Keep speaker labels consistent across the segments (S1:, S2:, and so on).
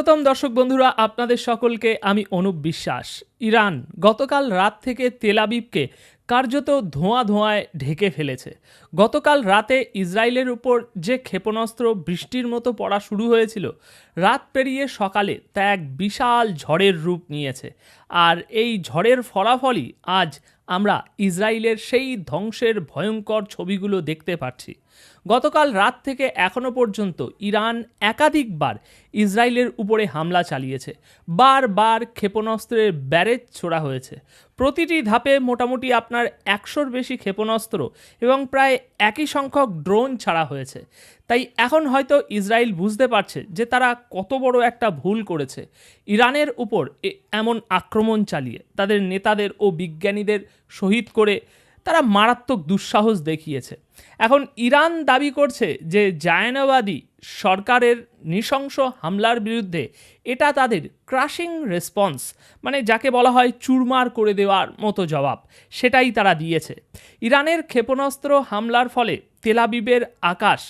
S1: প্রথম দর্শক বন্ধুরা, আপনাদের সকলকে আমি অনুপ বিশ্বাস। ইরান গতকাল রাত থেকে তেলাবিবকে কার্যত ধোঁয়া ধোঁয়ায় ঢেকে ফেলেছে। গতকাল রাতে ইসরায়েলের উপর যে ক্ষেপণাস্ত্র বৃষ্টির মতো পড়া শুরু হয়েছিল, রাত পেরিয়ে সকালে তা এক বিশাল ঝড়ের রূপ নিয়েছে। আর এই ঝড়ের ফলাফলই আজ আমরা ইসরায়েলের সেই ধ্বংসের ভয়ঙ্কর ছবিগুলো দেখতে পাচ্ছি। গতকাল রাত থেকে এখনও পর্যন্ত ইরান একাধিকবার ইসরায়েলের উপরে হামলা চালিয়েছে। বারবার ক্ষেপণাস্ত্রের ব্যারেজ ছোড়া হয়েছে। প্রতিটি ধাপে মোটামুটি আপনার একশোর বেশি ক্ষেপণাস্ত্র এবং প্রায় একই সংখ্যক ড্রোন ছাড়া হয়েছে। তাই এখন হয়তো ইসরায়েল বুঝতে পারছে যে তারা কত বড় একটা ভুল করেছে। ইরানের উপর এমন আক্রমণ চালিয়ে তাদের নেতাদের ও বিজ্ঞানীদের শহীদ করে তারা মারাত্মক দুঃসাহস দেখিয়েছে। এখন ইরান দাবি করছে যে জায়নাবাদী সরকারের নৃশংস হামলার বিরুদ্ধে এটা তাদের ক্রাশিং রেসপন্স মানে যাকে বলা হয় চুরমার করে দেওয়ার মতো জবাব, সেটাই তারা দিয়েছে। ইরানের ক্ষেপণাস্ত্র হামলার ফলে তেলাবিবের আকাশ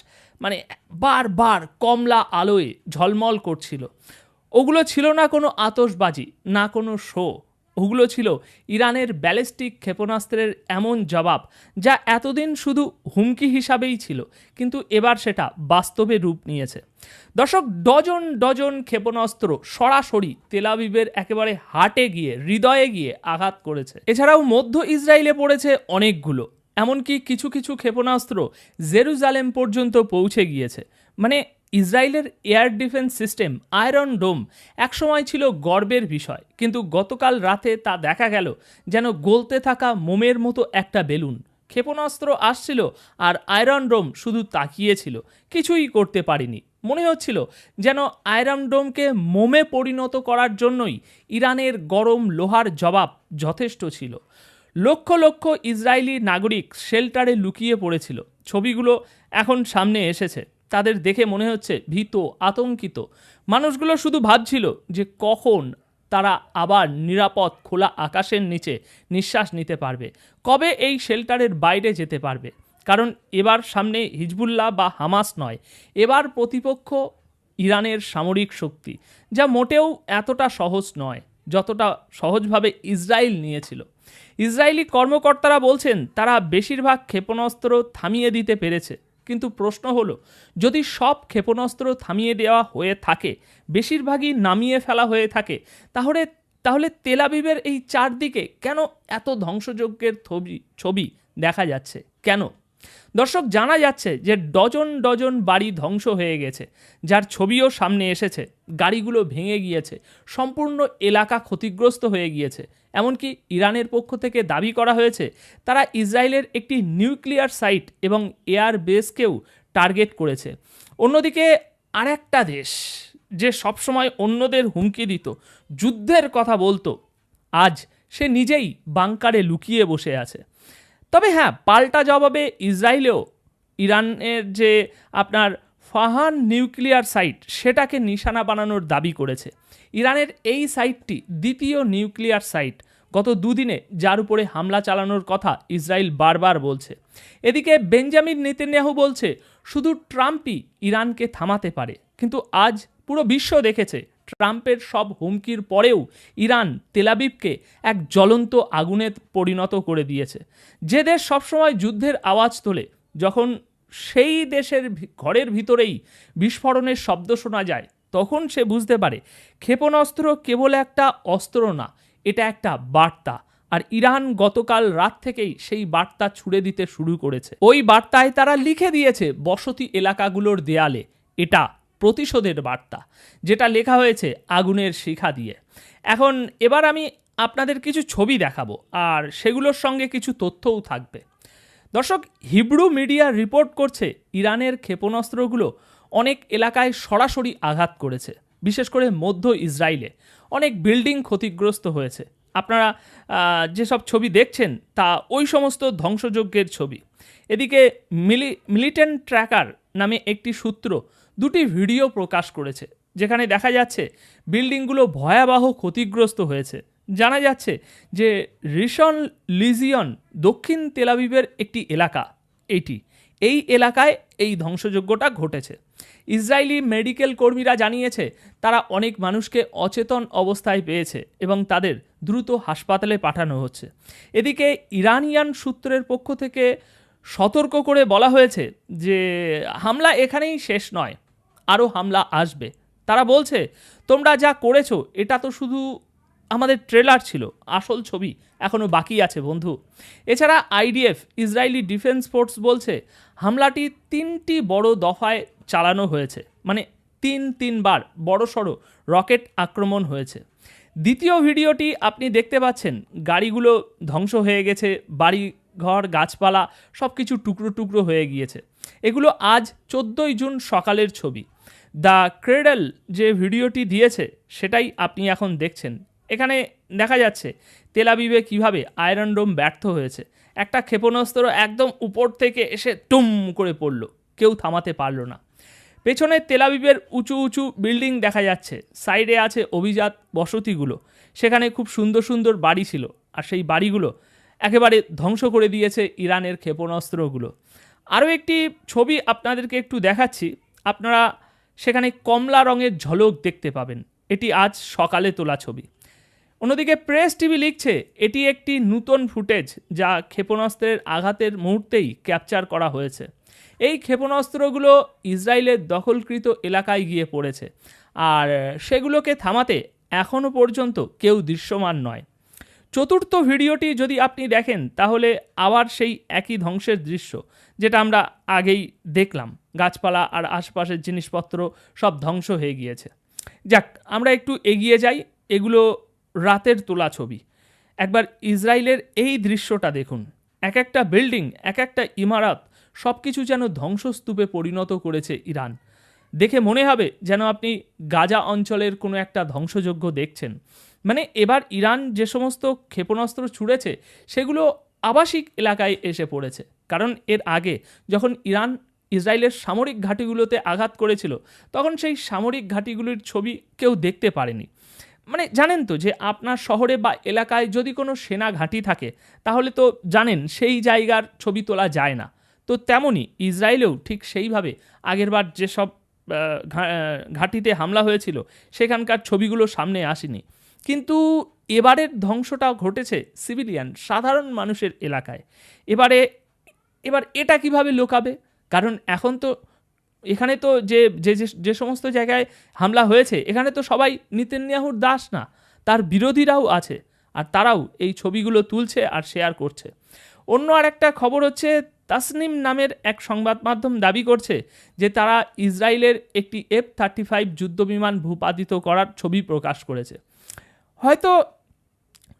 S1: মানে বারবার কমলা আলোয় ঝলমল করছিল। ওগুলো ছিল না কোনো আতসবাজি না কোনো শো। ওগুলো ছিল ইরানের ব্যালিস্টিক ক্ষেপণাস্ত্রের এমন জবাব যা এতদিন শুধু হুমকি হিসাবেই ছিল, কিন্তু এবার সেটা বাস্তবে রূপ নিয়েছে। দর্শক, ডজন ডজন ক্ষেপণাস্ত্র সরাসরি তেলাবিবের একেবারে হাটে গিয়ে, হৃদয়ে গিয়ে আঘাত করেছে। এছাড়াও মধ্য ইসরায়েলে পড়েছে অনেকগুলো, এমনকি কিছু কিছু ক্ষেপণাস্ত্র জেরুজালেম পর্যন্ত পৌঁছে গিয়েছে। মানে ইসরায়েলের air defence system iron dome একসময় ছিল গর্বের বিষয়, কিন্তু গতকাল রাতে তা দেখা গেল যেন গলতে থাকা মোমের মতো একটা বেলুন। ক্ষেপণাস্ত্র আসছিল আর আয়রন ডোম শুধু তাকিয়েছিল, কিছুই করতে পারিনি। মনে হচ্ছিল যেন আয়রন ডোমকে মোমে পরিণত করার জন্যই ইরানের গরম লোহার জবাব যথেষ্ট ছিল। লক্ষ লক্ষ ইসরায়েলি নাগরিক শেল্টারে লুকিয়ে পড়েছিল। ছবিগুলো এখন সামনে এসেছে। তাদের দেখে মনে হচ্ছে ভীত আতঙ্কিত। মানুষগুলো শুধু ভাবছিল যে কখন তারা আবার নিরাপদ খোলা আকাশের নিচে নিঃশ্বাস নিতে পারবে, কবে এই শেল্টারের বাইরে যেতে পারবে। কারণ এবার সামনে হিজবুল্লাহ বা হামাস নয়, এবার প্রতিপক্ষ ইরানের সামরিক শক্তি, যা মোটেও এতটা সহজ নয়, যতটা সহজভাবে ইসরায়েল নিয়েছিল। ইসরায়েলি কর্মকর্তারা বলছেন, তারা বেশিরভাগ ক্ষেপণাস্ত্র থামিয়ে দিতে পেরেছে। কিন্তু প্রশ্ন হলো, যদি সব ক্ষেপণাস্ত্র থামিয়ে দেওয়া হয়ে থাকে, বেশিরভাগই নামিয়ে ফেলা হয়ে থাকে, তাহলে তাহলে তেলাবিবের এই চারদিকে কেন এত ধ্বংসযজ্ঞের ছবি ছবি দেখা যাচ্ছে? কেন? দর্শক, জানা যাচ্ছে যে ডজন ডজন বাড়ি ধ্বংস হয়ে গেছে, যার ছবিও সামনে এসেছে। গাড়িগুলো ভেঙে গিয়েছে, সম্পূর্ণ এলাকা ক্ষতিগ্রস্ত হয়ে গিয়েছে। এমনকি ইরানের পক্ষ থেকে দাবি করা হয়েছে, তারা ইসরায়েলের একটি নিউক্লিয়ার সাইট এবং এয়ার বেসকেও টার্গেট করেছে। অন্যদিকে আরেকটা দেশ, যে সবসময় অন্যদের হুমকি দিত, যুদ্ধের কথা বলতো, আজ সে নিজেই বাংকারে লুকিয়ে বসে আছে। তবে হ্যাঁ পাল্টা জবাবে ইসরায়েলেও ইরানের যে আপনার ফাহান নিউক্লিয়ার সাইট, সেটাকে নিশানা বানানোর দাবি করেছে। ইরানের এই সাইটটি দ্বিতীয় নিউক্লিয়ার সাইট গত দুদিনে, যার উপরে হামলা চালানোর কথা ইসরায়েল বারবার বলছে। এদিকে বেঞ্জামিন নেতানিয়াহু বলছে, শুধু ট্রাম্পই ইরানকে থামাতে পারে, কিন্তু আজ পুরো বিশ্ব দেখেছে ট্রাম্পের সব হুমকির পরেও ইরান তেলাবিবকে এক জ্বলন্ত আগুনে পরিণত করে দিয়েছে। যে দেশ সবসময় যুদ্ধের আওয়াজ তোলে, যখন সেই দেশের ঘরের ভিতরেই বিস্ফোরণের শব্দ শোনা যায়, তখন সে বুঝতে পারে, ক্ষেপণাস্ত্র কেবল একটা অস্ত্র না, এটা একটা বার্তা। আর ইরান গতকাল রাত থেকেই সেই বার্তা ছুড়ে দিতে শুরু করেছে। ওই বার্তায় তারা লিখে দিয়েছে, বসতি এলাকাগুলোর দেয়ালে, এটা প্রতিশোধের বার্তা, যেটা লেখা হয়েছে আগুনের শিখা দিয়ে। এখন এবার আমি আপনাদের কিছু ছবি দেখাবো, আর সেগুলোর সঙ্গে কিছু তথ্যও থাকবে। দর্শক, হিব্রু মিডিয়া রিপোর্ট করছে ইরানের ক্ষেপণাস্ত্রগুলো অনেক এলাকায় সরাসরি আঘাত করেছে, বিশেষ করে মধ্য ইসরায়েলে। অনেক বিল্ডিং ক্ষতিগ্রস্ত হয়েছে। আপনারা যেসব ছবি দেখছেন, তা ওই সমস্ত ধ্বংসযজ্ঞের ছবি। এদিকে মিলি, মিলিটেন্ট ট্র্যাকার নামে একটি সূত্র দুটি ভিডিও প্রকাশ করেছে, যেখানে দেখা যাচ্ছে বিল্ডিংগুলো ভয়াবহ ক্ষতিগ্রস্ত হয়েছে। জানা যাচ্ছে যে রিশন লিজিয়ন দক্ষিণ তেলাবিবের একটি এলাকা, এটি। এই এলাকায় এই ধ্বংসযজ্ঞটা ঘটেছে। ইসরায়েলি মেডিকেল কর্মীরা জানিয়েছে, তারা অনেক মানুষকে অচেতন অবস্থায় পেয়েছে এবং তাদের দ্রুত হাসপাতালে পাঠানো হচ্ছে। এদিকে ইরানিয়ান সূত্রের পক্ষ থেকে সতর্ক করে বলা হয়েছে যে হামলা এখানেই শেষ নয়। আরও হামলা আসবে। তারা বলছে, তোমরা যা করেছ, এটা তো শুধু আমাদের ট্রেলার ছিল, আসল ছবি এখনও বাকি আছে বন্ধু। এছাড়া আইডিএফ, ইসরায়েলি ডিফেন্স ফোর্স বলছে, হামলাটি তিনটি বড় দফায় চালানো হয়েছে। মানে তিন, তিনবার বড় সড়ো রকেট আক্রমণ হয়েছে। দ্বিতীয় ভিডিওটি আপনি দেখতে পাচ্ছেন, গাড়িগুলো ধ্বংস হয়ে গেছে বাড়ি ঘর গাছপালা সব কিছু টুকরো টুকরো হয়ে গিয়েছে। এগুলো আজ চোদ্দোই জুন সকালের ছবি। দ্য ক্রেডল যে ভিডিওটি দিয়েছে, সেটাই আপনি এখন দেখছেন। এখানে দেখা যাচ্ছে তেলাবিবে কীভাবে আয়রন ডোম ব্যর্থ হয়েছে। একটা ক্ষেপণাস্ত্র একদম উপর থেকে এসে টুম করে পড়ল। কেউ থামাতে পারল না। পেছনে তেলাবিবের উঁচু উঁচু বিল্ডিং দেখা যাচ্ছে। সাইডে আছে অভিজাত বসতিগুলো। সেখানে খুব সুন্দর সুন্দর বাড়ি ছিল। আর সেই বাড়িগুলো একেবারে ধ্বংস করে দিয়েছে ইরানের ক্ষেপণাস্ত্রগুলো। আরও একটি ছবি আপনাদেরকে একটু দেখাচ্ছি। আপনারা সেখানে কমলা রঙের ঝলক দেখতে পাবেন। এটি আজ সকালে তোলা ছবি। অন্যদিকে প্রেস টিভি লিখছে, এটি একটি নূতন ফুটেজ যা ক্ষেপণাস্ত্রের আঘাতের মুহূর্তেই ক্যাপচার করা হয়েছে। এই ক্ষেপণাস্ত্রগুলো ইসরায়েলের দখলকৃত এলাকায় গিয়ে পড়েছে। আর সেগুলোকে থামাতে এখনও পর্যন্ত কেউ দৃশ্যমান নয়। চতুর্থ ভিডিওটি যদি আপনি দেখেন, তাহলে আবার সেই একই ধ্বংসের দৃশ্য, যেটা আমরা আগেই দেখলাম। গাছপালা আর আশপাশের জিনিসপত্র সব ধ্বংস হয়ে গিয়েছে। যাক, আমরা একটু এগিয়ে যাই। এগুলো রাতের তোলা ছবি। একবার ইসরায়েলের এই দৃশ্যটা দেখুন। এক একটা বিল্ডিং, এক একটা ইমারত সব কিছু যেন ধ্বংসস্তূপে পরিণত করেছে ইরান। দেখে মনে হবে যেন আপনি গাজা অঞ্চলের কোনো একটা ধ্বংসযজ্ঞ দেখছেন। মানে এবার ইরান যে সমস্ত ক্ষেপণাস্ত্র ছুঁড়েছে, সেগুলো আবাসিক এলাকায় এসে পড়েছে। কারণ এর আগে যখন ইরান ইসরায়েলের সামরিক ঘাঁটিগুলোতে আঘাত করেছিল, তখন সেই সামরিক ঘাঁটিগুলির ছবি কেউ দেখতে পারেনি। মানে জানেন তো যে আপনার শহরে বা এলাকায় যদি কোনো সেনা ঘাঁটি থাকে, তাহলে তো জানেন সেই জায়গার ছবি তোলা যায় না। তো তেমনই ইসরায়েলেও ঠিক সেইভাবে আগেরবার যেসব ঘাঁটিতে হামলা হয়েছিল, সেখানকার ছবিগুলো সামনে আসেনি। কিন্তু এবারের ধ্বংসটা ঘটেছে সিভিলিয়ান, সাধারণ মানুষের এলাকায়। এবারে, এবার এটা কীভাবে লোকাবে? কারণ এখন তো, এখানে তো যে যে, যে- সমস্ত জায়গায় হামলা হয়েছে, এখানে তো সবাই নিতেন্যাহুর দাস না, তার বিরোধীরাও আছে, আর তারাও এই ছবিগুলো তুলছে আর শেয়ার করছে। অন্য আর একটা খবর হচ্ছে, তাসনিম নামের এক সংবাদ মাধ্যম দাবি করছে যে তারা ইসরায়েলের একটি এফ থার্টি ফাইভ যুদ্ধবিমান ভূপাতিত করার ছবি প্রকাশ করেছে। হয়তো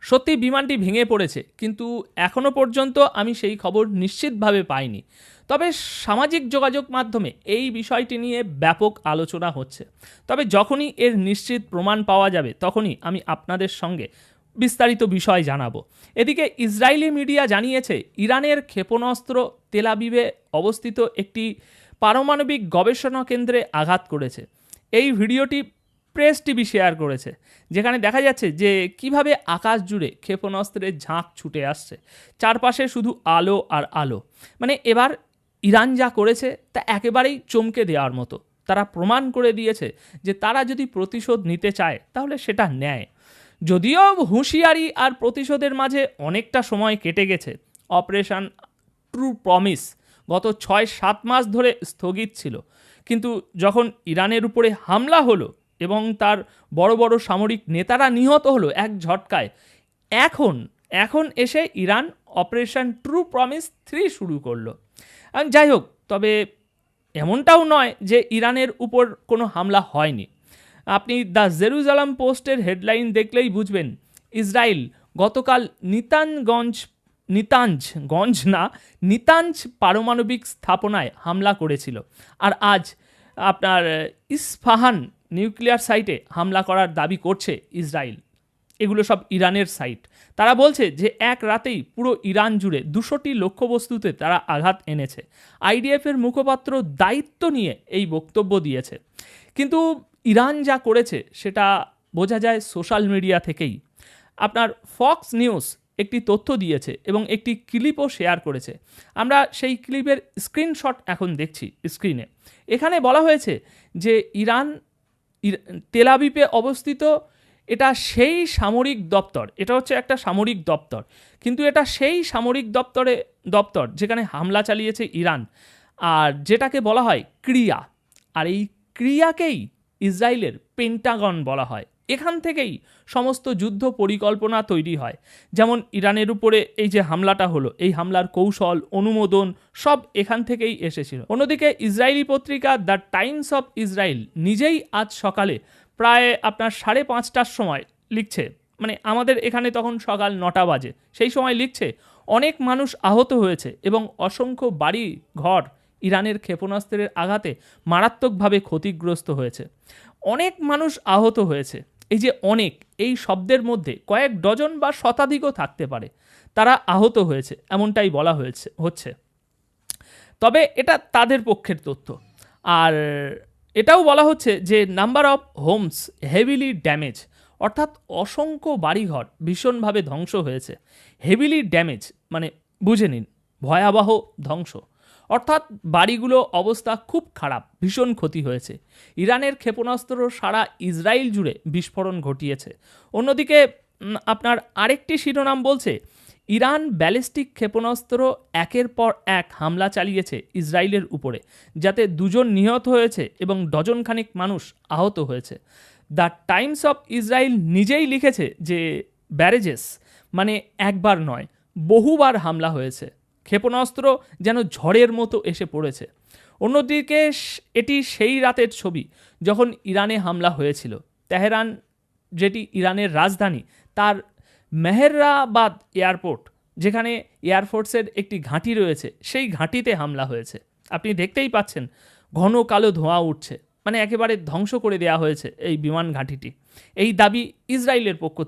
S1: সত্যি বিমানটি ভেঙে পড়েছে, কিন্তু এখনও পর্যন্ত আমি সেই খবর নিশ্চিতভাবে পাইনি। তবে সামাজিক যোগাযোগ মাধ্যমে এই বিষয়টি নিয়ে ব্যাপক আলোচনা হচ্ছে। তবে যখনই এর নিশ্চিত প্রমাণ পাওয়া যাবে, তখনই আমি আপনাদের সঙ্গে বিস্তারিত বিষয় জানাব। এদিকে ইসরায়েলি মিডিয়া জানিয়েছে, ইরানের ক্ষেপণাস্ত্র তেলাবিবে অবস্থিত একটি পারমাণবিক গবেষণা কেন্দ্রে আঘাত করেছে। এই ভিডিওটি প্রেস টিভি শেয়ার করেছে, যেখানে দেখা যাচ্ছে যে কীভাবে আকাশ জুড়ে ক্ষেপণাস্ত্রের ঝাঁক ছুটে আসছে। চারপাশে শুধু আলো আর আলো। মানে এবার ইরান যা করেছে তা একেবারেই চমকে দেওয়ার মতো। তারা প্রমাণ করে দিয়েছে যে তারা যদি প্রতিশোধ নিতে চায়, তাহলে সেটা নেয় যদিও হুঁশিয়ারি আর প্রতিশোধের মাঝে অনেকটা সময় কেটে গেছে, অপারেশন ট্রু প্রমিস গত ছয় সাত মাস ধরে স্থগিত ছিল। কিন্তু যখন ইরানের উপরে হামলা হলো এবং তার বড় বড় সামরিক নেতারা নিহত হলো এক ঝটকায়। এখন এখন এসে Iran operation true promise three শুরু করল। যাই হোক তবে এমনটাও নয় যে ইরানের উপর কোনো হামলা হয়নি। আপনি দ্য জেরুজালাম পোস্টের হেডলাইন দেখলেই বুঝবেন ইসরায়েল গতকাল নিতানগঞ্জ নিতাঞ্জ গঞ্জ না নিতাঞ্জ পারমাণবিক স্থাপনায় হামলা করেছিল। আর আজ আপনার আহ, ইস্পাহান নিউক্লিয়ার সাইটে হামলা করার দাবি করছে ইসরায়েল। এগুলো সব ইরানের সাইট। তারা বলছে যে এক রাতেই পুরো ইরান জুড়ে দুশোটি লক্ষ্যবস্তুতে তারা আঘাত এনেছে। আইডিএফের মুখপাত্র দায়িত্ব নিয়ে এই বক্তব্য দিয়েছে। কিন্তু ইরান যা করেছে সেটা বোঝা যায় সোশ্যাল মিডিয়া থেকেই। আপনার ফক্স নিউজ একটি তথ্য দিয়েছে এবং একটি ক্লিপও শেয়ার করেছে। আমরা সেই ক্লিপের স্ক্রিনশট এখন দেখছি স্ক্রিনে। এখানে বলা হয়েছে যে ইরান ইর- তেলাবিপে অবস্থিত, এটা সেই সামরিক দপ্তর, এটা হচ্ছে একটা সামরিক দপ্তর। কিন্তু এটা সেই সামরিক দপ্তরে, দপ্তর যেখানে হামলা চালিয়েছে ইরান, আর যেটাকে বলা হয় ক্রিয়া। আর এই ক্রিয়াকেই ইসরায়েলের পেন্টাগন বলা হয়। এখান থেকেই সমস্ত যুদ্ধ পরিকল্পনা তৈরি হয়। যেমন ইরানের উপরে এই যে হামলাটা হলো, এই হামলার কৌশল, অনুমোদন সব এখান থেকেই এসেছিল। অন্যদিকে ইসরায়েলি পত্রিকা দ্য টাইমস অফ ইসরায়েল নিজেই আজ সকালে প্রায় আপনার সাড়ে পাঁচটার সময় লিখছে। মানে আমাদের এখানে তখন সকাল নটা বাজে, সেই সময় লিখছে, অনেক মানুষ আহত হয়েছে এবং অসংখ্য বাড়ি, ঘর ইরানের ক্ষেপণাস্ত্রের আঘাতে মারাত্মকভাবে ক্ষতিগ্রস্ত হয়েছে। অনেক মানুষ আহত হয়েছে। এই যে অনেক, এই শব্দের মধ্যে কয়েক ডজন বা শতাধিকও থাকতে পারে। তারা আহত হয়েছে, এমনটাই বলা হয়েছে, হচ্ছে। তবে এটা তাদের পক্ষের তথ্য। আর এটাও বলা হচ্ছে যে number of homes heavily damage, অর্থাৎ অসংখ্য বাড়িঘর ভীষণভাবে ধ্বংস হয়েছে। হেভিলি ড্যামেজ মানে বুঝে নিন, ভয়াবহ ধ্বংস। অর্থাৎ বাড়িগুলো অবস্থা খুব খারাপ, ভীষণ ক্ষতি হয়েছে। ইরানের ক্ষেপণাস্ত্র সারা ইসরায়েল জুড়ে বিস্ফোরণ ঘটিয়েছে। অন্যদিকে আপনার আরেকটি শিরোনাম বলছে, ইরান ব্যালিস্টিক ক্ষেপণাস্ত্র একের পর এক হামলা চালিয়েছে ইসরায়েলের উপরে, যাতে দুজন নিহত হয়েছে এবং ডজনখানিক মানুষ আহত হয়েছে। দ্য টাইমস অফ ইসরায়েল নিজেই লিখেছে যে, ব্যারেজেস মানে একবার নয়, বহুবার হামলা হয়েছে। ক্ষেপণাস্ত্র যেন ঝড়ের মতো এসে পড়েছে। অন্যদিকে এটি সেই রাতের ছবি যখন ইরানে হামলা হয়েছিল। তেহরান, যেটি ইরানের রাজধানী, তার মেহেরাবাদ এয়ারপোর্ট, যেখানে এয়ারফোর্সের একটি ঘাঁটি রয়েছে, সেই ঘাঁটিতে হামলা হয়েছে। আপনি দেখতেই পাচ্ছেন, ঘন কালো ধোঁয়া উঠছে। মানে একেবারে ধ্বংস করে দেওয়া হয়েছে এই বিমান ঘাঁটিটি। এই দাবি ইসরায়েলের পক্ষ